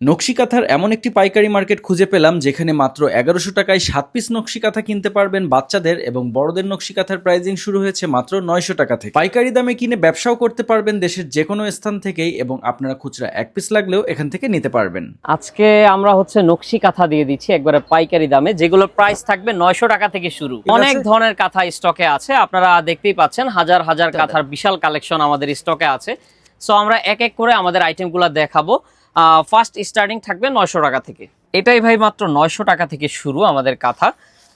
নকশি কাঁথার এমন একটি পাইকারি মার্কেট খুঁজে পেলাম যেখানে মাত্র এগারোশো টাকায় সাত পিস নকশি কাঁথা কিনতে পারবেন বাচ্চাদের এবং বড়দের নকশি কাঁথার প্রাইজিং শুরু হয়েছে মাত্র নয়শো টাকা থেকে। পাইকারি দামে কিনে ব্যবসাও করতে পারবেন দেশের যে কোনো স্থান থেকেই এবং আপনারা খুচরা এক পিস লাগলেও এখান থেকে নিতে পারবেন। আজকে আমরা হচ্ছে নকশি কাঁথা দিয়ে দিচ্ছি একবারে পাইকারি দামে যেগুলোর প্রাইস থাকবে নয়শো টাকা থেকে শুরু। অনেক ধরনের কাঁথা স্টকে আছে আপনারা দেখতেই পাচ্ছেন হাজার হাজার কাঁথার বিশাল কালেকশন আমাদের স্টকে আছে। সো আমরা এক এক করে আমাদের আইটেমগুলো দেখাবো। ফার্স্ট স্টার্টিং থাকবে নয়শো টাকা থেকে। এটাই ভাই মাত্র নয়শো টাকা থেকে শুরু আমাদের কাঁথা।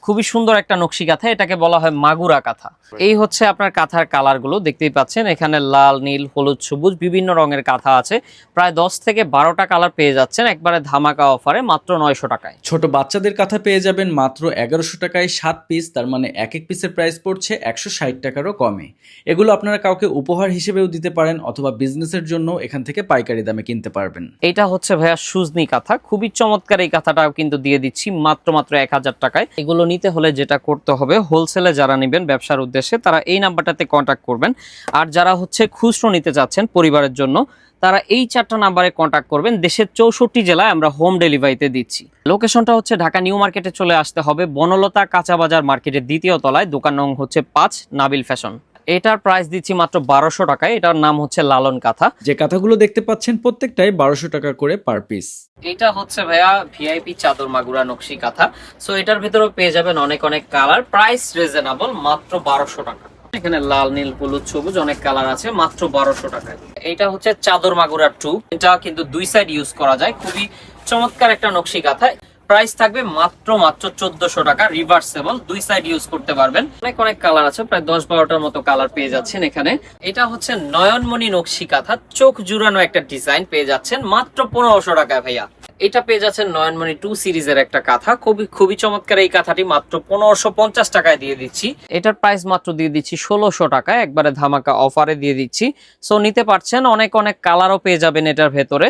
খুবই সুন্দর একটা নকশি কাঁথা এটাকে বলা হয় মাগুরা কাঁথা। এই হচ্ছে আপনার কাঁথার কালারগুলো দেখতেই পাচ্ছেন এখানে লাল নীল হলুদ সবুজ বিভিন্ন রঙের কাঁথা আছে। প্রায় দশ থেকে বারোটা কালার পেয়ে যাচ্ছেন একবারে ধামাকা অফারে মাত্র নয়শো টাকায়। ছোট বাচ্চাদের কাঁথা পেয়ে যাবেন মাত্র এগারোশো টাকায় সাত পিস তার মানে এক এক পিসের প্রাইস পড়ছে একশো ষাট টাকারও কমে। এগুলো আপনারা কাউকে উপহার হিসেবেও দিতে পারেন অথবা বিজনেসের জন্য এখান থেকে পাইকারি দামে কিনতে পারবেন। এটা হচ্ছে ভাইয়া সুজনি কাঁথা খুবই চমৎকার এই কাঁথাটাও কিন্তু দিয়ে দিচ্ছি মাত্র মাত্র এক হাজার টাকায়। এগুলো নিতে হলে যেটা করতে হবে হোলসেলে যারা নেবেন ব্যবসার উদ্দেশ্যে, তারা এই নাম্বারটাতে কন্ট্যাক্ট করবেন। আর যারা হচ্ছে খুচরো নিতে চাচ্ছেন পরিবারের জন্য, তারা এই চারটা নাম্বারে কন্ট্যাক্ট করবেন। দেশের চৌষট্টি জেলায় আমরা হোম ডেলিভারিতে দিচ্ছি। লোকেশনটা হচ্ছে ঢাকা নিউ মার্কেটে চলে আসতে হবে বনলতা কাঁচাবাজার মার্কেটের দ্বিতীয় তলায়, দোকান নং হচ্ছে পাঁচ, নাবিল ফ্যাশন এটার প্রাইস দিচ্ছি মাত্র বারোশো টাকায়। এটার নাম হচ্ছে লালন কাঁথা। যে কাঁথাগুলো দেখতে পাচ্ছেন প্রত্যেকটাই বারোশো টাকা করে পার পিস এটা হচ্ছে ভাইয়া ভিআইপি চাদর মাগুরা নকশি কাঁথা। সো এটার ভিতরেও পেয়ে যাবেন অনেক অনেক কালার প্রাইস রিজনেবল মাত্র বারোশো টাকা। এখানে লাল নীল হলুদ সবুজ অনেক কালার আছে মাত্র বারোশো টাকায়। এটা হচ্ছে চাদর মাগুরা টু এটা কিন্তু দুই সাইড ইউজ করা যায়। খুবই চমৎকার একটা নকশি কাঁথা। প্রাইস থাকবে মাত্র মাত্র চোদ্দশো টাকা রিভার্সেবল দুই সাইড ইউজ করতে পারবেন। অনেক অনেক কালার আছে, প্রায় দশ বারোটার মতো কালার পেয়ে যাচ্ছেন এখানে। এটা হচ্ছে নয়নমণি নকশি কাঁথা, চোখ জুড়ানো একটা ডিজাইন পেয়ে যাচ্ছেন, মাত্র পনেরোশো টাকায় ভাইয়া। এটা পেয়ে যাচ্ছেন নয়নমণি টু সিরিজের একটা কাঁথা, খুবই খুবই চমৎকার এই কাঁথাটি মাত্র পনেরোশো পঞ্চাশ টাকায় দিয়ে দিচ্ছি। এটার প্রাইস মাত্র দিয়ে দিচ্ছি ষোলোশো টাকায় একবারে ধামাকা অফারে দিয়ে দিচ্ছি। সো নিতে পারছেন, অনেক অনেক কালারও পেয়ে যাবেন এটার ভেতরে।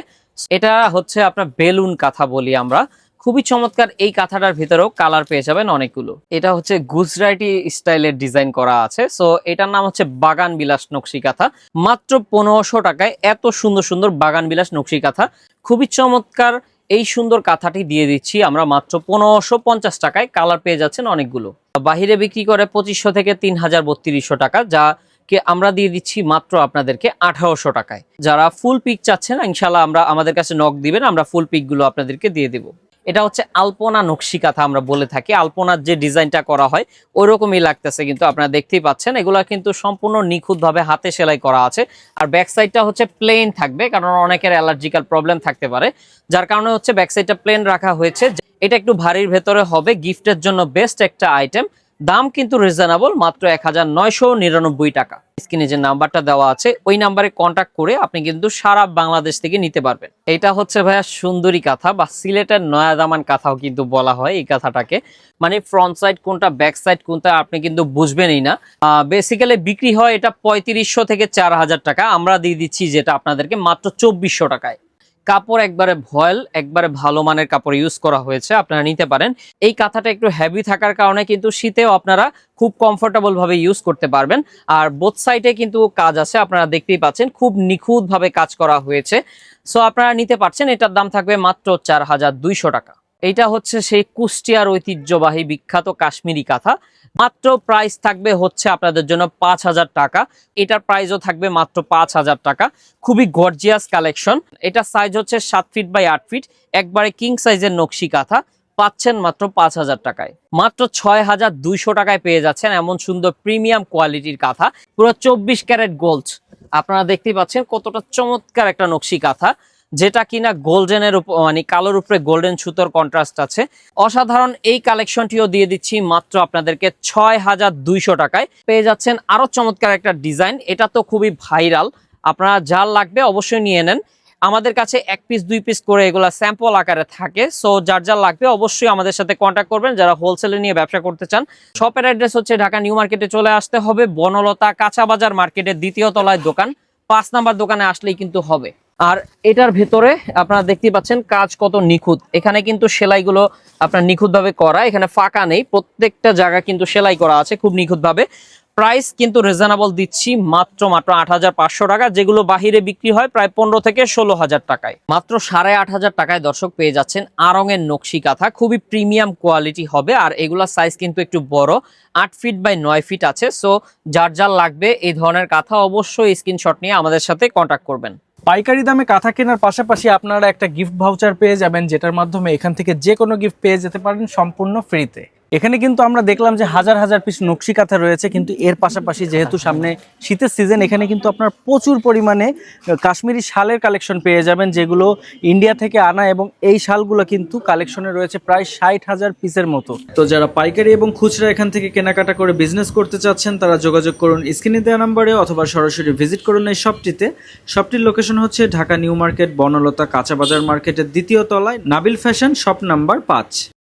এটা হচ্ছে আপনার বেলুন কাঁথা বলি আমরা। খুবই চমৎকার এই কাঁথাটার ভিতরেও কালার পেয়ে যাবেন অনেকগুলো। এটা হচ্ছে গুজরাটি স্টাইলের ডিজাইন করা আছে। সো এটার নাম হচ্ছে বাগান বিলাস নকশি কাঁথা। মাত্র পনেরোশো টাকায় এত সুন্দর সুন্দর বাগান বিলাস নকশি কাঁথা। খুবই চমৎকার এই সুন্দর কাঁথাটি দিয়ে দিচ্ছি আমরা মাত্র পনেরোশো পঞ্চাশ টাকায়। কালার পেয়ে যাচ্ছেন অনেকগুলো। বাহিরে বিক্রি করে পঁচিশশো থেকে তিন হাজার বত্রিশশো টাকা যা কে আমরা দিয়ে দিচ্ছি মাত্র আপনাদেরকে আঠারোশো টাকায়। যারা ফুল পিক চাচ্ছেন ইনশাল্লাহ আমরা আমাদের কাছে নক দিবেন, আমরা ফুল পিকগুলো আপনাদেরকে দিয়ে দেবো। এটা হচ্ছে আলপনা নকশি কাঁথা আমরা বলে থাকি। আলপনার যে ডিজাইনটা করা হয় ওরকমই লাগতেছে কিন্তু আপনারা দেখতেই পাচ্ছেন। এগুলা কিন্তু সম্পূর্ণ নিখুঁতভাবে হাতে সেলাই করা আছে। আর ব্যাক সাইডটা হচ্ছে প্লেন থাকবে, কারণ অনেকের অ্যালার্জিক্যাল প্রবলেম থাকতে পারে। যার কারণে হচ্ছে ব্যাক সাইডটা প্লেন রাখা হয়েছে। এটা একটু ভারীর ভেতরে হবে গিফটের জন্য বেস্ট একটা আইটেম দাম কিন্তু রিজনেবল মাত্র এক হাজার নয়শো নিরানব্বই টাকা। স্ক্রিনে যে নাম্বারটা দেওয়া আছে, ওই নাম্বারে কন্ট্যাক্ট করে আপনি কিন্তু সারা বাংলাদেশ থেকে নিতে পারবেন। এটা হচ্ছে ভাইয়া সুন্দরী কাঁথা বা সিলেটের নয়া দামান কাঁথাও কিন্তু বলা হয় এই কাঁথাটাকে। মানে ফ্রন্ট সাইড কোনটা ব্যাক সাইড কোনটা আপনি কিন্তু বুঝবেনই না। বেসিক্যালি বিক্রি হয় এটা পঁয়ত্রিশশো থেকে চার হাজার টাকা। আমরা দিয়ে দিচ্ছি যেটা আপনাদেরকে মাত্র চব্বিশশো টাকায়। কাপড় একবারে ভয়েল, একবারে ভালো মানের কাপড় ইউজ করা হয়েছে, আপনারা নিতে পারেন। এই কাঁথাটা একটু হ্যাভি থাকার কারণে কিন্তু শীতেও আপনারা খুব কমফোর্টেবল ভাবে ইউজ করতে পারবেন। আর বোথ সাইডে কিন্তু কাজ আছে, আপনারা দেখতেই পাচ্ছেন, খুব নিখুঁত ভাবে কাজ করা হয়েছে। সো আপনারা নিতে পারছেন, এটার দাম থাকবে মাত্র চার হাজার দুইশো টাকা। এইটা হচ্ছে সেই কুষ্টিয়ার ঐতিহ্যবাহী বিখ্যাত কাশ্মীরি কাঁথা। মাত্র প্রাইস থাকবে হচ্ছে আপনাদের জন্য পাঁচ হাজার টাকা। এটার প্রাইসও থাকবে মাত্র পাঁচ হাজার টাকা। খুবই গর্জিয়াস কালেকশন এটা সাইজ হচ্ছে সাত ফিট বাই আট ফিট একবারে কিং সাইজের নকশি কাঁথা। পাচ্ছেন মাত্র পাঁচ হাজার টাকায়। মাত্র ছয় হাজার দুইশো টাকায় পেয়ে যাচ্ছেন এমন সুন্দর প্রিমিয়াম কোয়ালিটির কাঁথা। পুরো চব্বিশ ক্যারেট গোল্ড আপনারা দেখতেই পাচ্ছেন কতটা চমৎকার একটা নকশি কাঁথা। যেটা কিনা গোল্ডেনের মানে কালোর উপরে গোল্ডেন সুতোর কন্ট্রাস্ট আছে। অসাধারণ এই কালেকশনটিও দিয়ে দিচ্ছি মাত্র আপনাদেরকে ছয় হাজার দুইশো টাকায়। পেয়ে যাচ্ছেন আরও চমৎকার একটা ডিজাইন, এটা তো খুবই ভাইরাল। আপনারা যার লাগবে অবশ্যই নিয়ে নেন। আমাদের কাছে এক পিস দুই পিস করে এগুলা স্যাম্পল আকারে থাকে সো যার যার লাগবে অবশ্যই আমাদের সাথে কন্ট্যাক্ট করবেন। যারা হোলসেলে নিয়ে ব্যবসা করতে চান শপের অ্যাড্রেস হচ্ছে ঢাকা নিউ মার্কেটে চলে আসতে হবে। বনলতা কাঁচা বাজার মার্কেটের দ্বিতীয় তলায় দোকান, পাঁচ নাম্বার দোকানে আসলেই কিন্তু হবে। আর এটার ভেতরে আপনারা দেখতে পাচ্ছেন কাজ কত নিখুঁত। এখানে কিন্তু সেলাইগুলো আপনার নিখুঁতভাবে করা, এখানে ফাঁকা নেই। প্রত্যেকটা জায়গা কিন্তু সেলাই করা আছে খুব নিখুঁতভাবে। প্রাইস কিন্তু রিজনেবল দিচ্ছি মাত্র মাত্র আট হাজার পাঁচশো টাকা, যেগুলো বাহিরে বিক্রি হয় প্রায় পনেরো থেকে ষোলো হাজার টাকায়। মাত্র সাড়ে আট হাজার টাকায় দর্শক পেয়ে যাচ্ছেন আরঙের নকশি কাঁথা, খুবই প্রিমিয়াম কোয়ালিটি হবে আর এগুলোর সাইজ কিন্তু একটু বড়, আট ফিট বাই নয় ফিট আছে। সো যার যার লাগবে এই ধরনের কাঁথা অবশ্যই স্ক্রিনশট নিয়ে আমাদের সাথে কন্ট্যাক্ট করবেন। পাইকারি দামে কাঁথা কেনার পাশাপাশি আপনারা একটা গিফট ভাউচার পেয়ে যাবেন, যেটার মাধ্যমে এখান থেকে যে কোনো গিফট পেয়ে যেতে পারেন সম্পূর্ণ ফ্রিতে এখানে কিন্তু আমরা দেখলাম যে হাজার হাজার পিস নকশি কাঁথা রয়েছে, কিন্তু এর পাশাপাশি যেহেতু সামনে শীতের সিজন এখানে কিন্তু আপনার প্রচুর পরিমাণে কাশ্মীরি শালের কালেকশন পেয়ে যাবেন, যেগুলো ইন্ডিয়া থেকে আনা এবং এই শালগুলো কিন্তু কালেকশনে রয়েছে প্রায় ষাট হাজার পিসের মতো। তো যারা পাইকারি এবং খুচরা এখান থেকে কেনাকাটা করে বিজনেস করতে চাচ্ছেন, তারা যোগাযোগ করুন স্ক্রিনে দেওয়া নাম্বারে অথবা সরাসরি ভিজিট করুন এই শপটিতে শপটির লোকেশন হচ্ছে ঢাকা নিউ মার্কেট, বনলতা কাঁচা বাজার মার্কেটের দ্বিতীয় তলায়, নাবিল ফ্যাশন শপ নাম্বার পাঁচ।